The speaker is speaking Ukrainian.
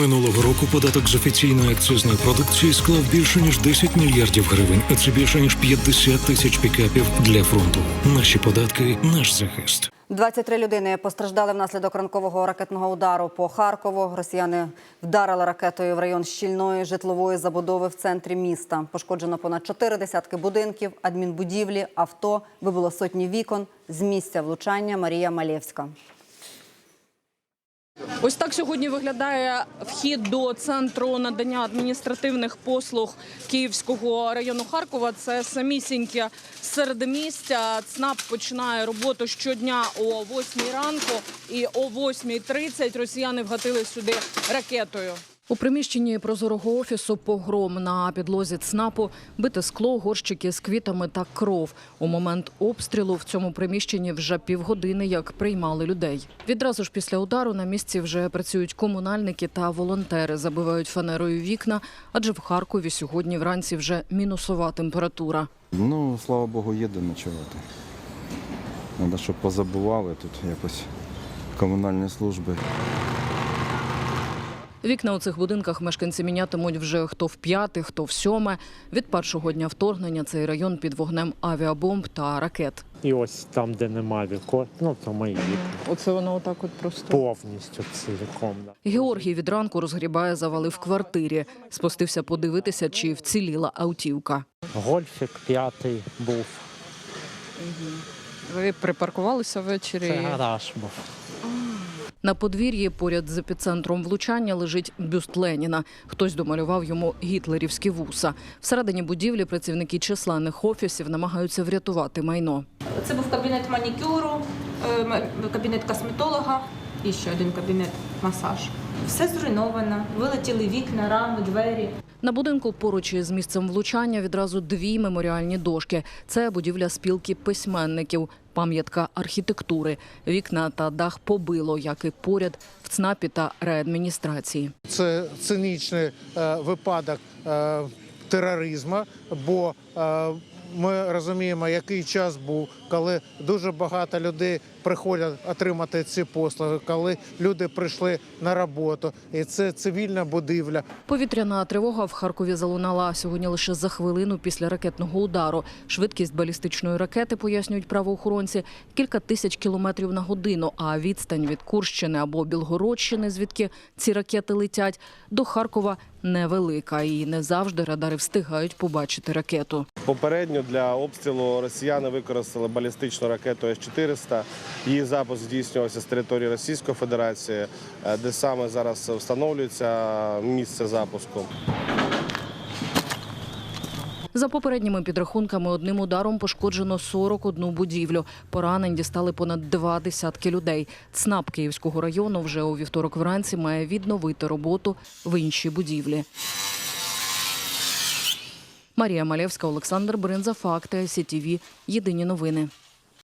Минулого року податок з офіційної акцизної продукції склав більше ніж 10 мільярдів гривень, а це більше ніж 50 тисяч пікапів для фронту. Наші податки, наш захист. 23 людини постраждали внаслідок ранкового ракетного удару по Харкову. Росіяни вдарили ракетою в район щільної житлової забудови в центрі міста. Пошкоджено понад чотири десятки будинків, адмінбудівлі, авто, вибило сотні вікон. З місця влучання Марія Малєвська. Ось так сьогодні виглядає вхід до центру надання адміністративних послуг Київського району Харкова. Це самісіньке середмістя. ЦНАП починає роботу щодня о 8 ранку, і о 8.30 росіяни вгатили сюди ракетою. У приміщенні прозорого офісу погром на підлозі ЦНАПу бите скло, горщики з квітами та кров. У момент обстрілу в цьому приміщенні вже півгодини як приймали людей. Відразу ж після удару на місці вже працюють комунальники та волонтери, забивають фанерою вікна, адже в Харкові сьогодні вранці вже мінусова температура. Ну, слава Богу, є де ночувати. Треба, щоб позабували тут якось комунальні служби. Вікна у цих будинках мешканці мінятимуть вже хто в п'яте, хто в сьоме. Від першого дня вторгнення цей район під вогнем авіабомб та ракет. І ось там, де нема вікон, ну то мої вікна. Оце воно отак от просто. повністю цілком. Да. Георгій від ранку розгрібає завали в квартирі. Спустився подивитися, чи вціліла автівка. Гольфік п'ятий був. Ви припаркувалися ввечері? Це гараж був. На подвір'ї поряд з епіцентром влучання лежить бюст Леніна. Хтось домалював йому гітлерівські вуса. Всередині будівлі працівники численних офісів намагаються врятувати майно. Це був кабінет манікюру, е, кабінет косметолога і ще один кабінет масаж. Все зруйновано, вилетіли вікна, рами, двері. На будинку поруч із місцем влучання відразу дві меморіальні дошки. Це будівля спілки письменників, пам'ятка архітектури. Вікна та дах побило, як і поряд в ЦНАПі та реадміністрації. Це цинічний е, випадок е, тероризму, бо е, ми розуміємо, який час був, коли дуже багато людей приходять отримати ці послуги, коли люди прийшли на роботу, і це цивільна будівля. Повітряна тривога в Харкові залунала сьогодні лише за хвилину після ракетного удару. Швидкість балістичної ракети, пояснюють правоохоронці, кілька тисяч кілометрів на годину. А відстань від Курщини або Білгородщини, звідки ці ракети летять, до Харкова невелика. І не завжди радари встигають побачити ракету. Попередньо для обстрілу росіяни використали балістичну ракету С-400. Її запуск здійснювався з території Російської Федерації, е, де саме зараз встановлюється місце запуску. За попередніми підрахунками, одним ударом пошкоджено 41 будівлю. Поранень дістали понад два десятки людей. ЦНАП Київського району вже у вівторок вранці має відновити роботу в іншій будівлі. Марія Малєвська, Олександр Бринза, Факти, СІТІВІ. Єдині новини.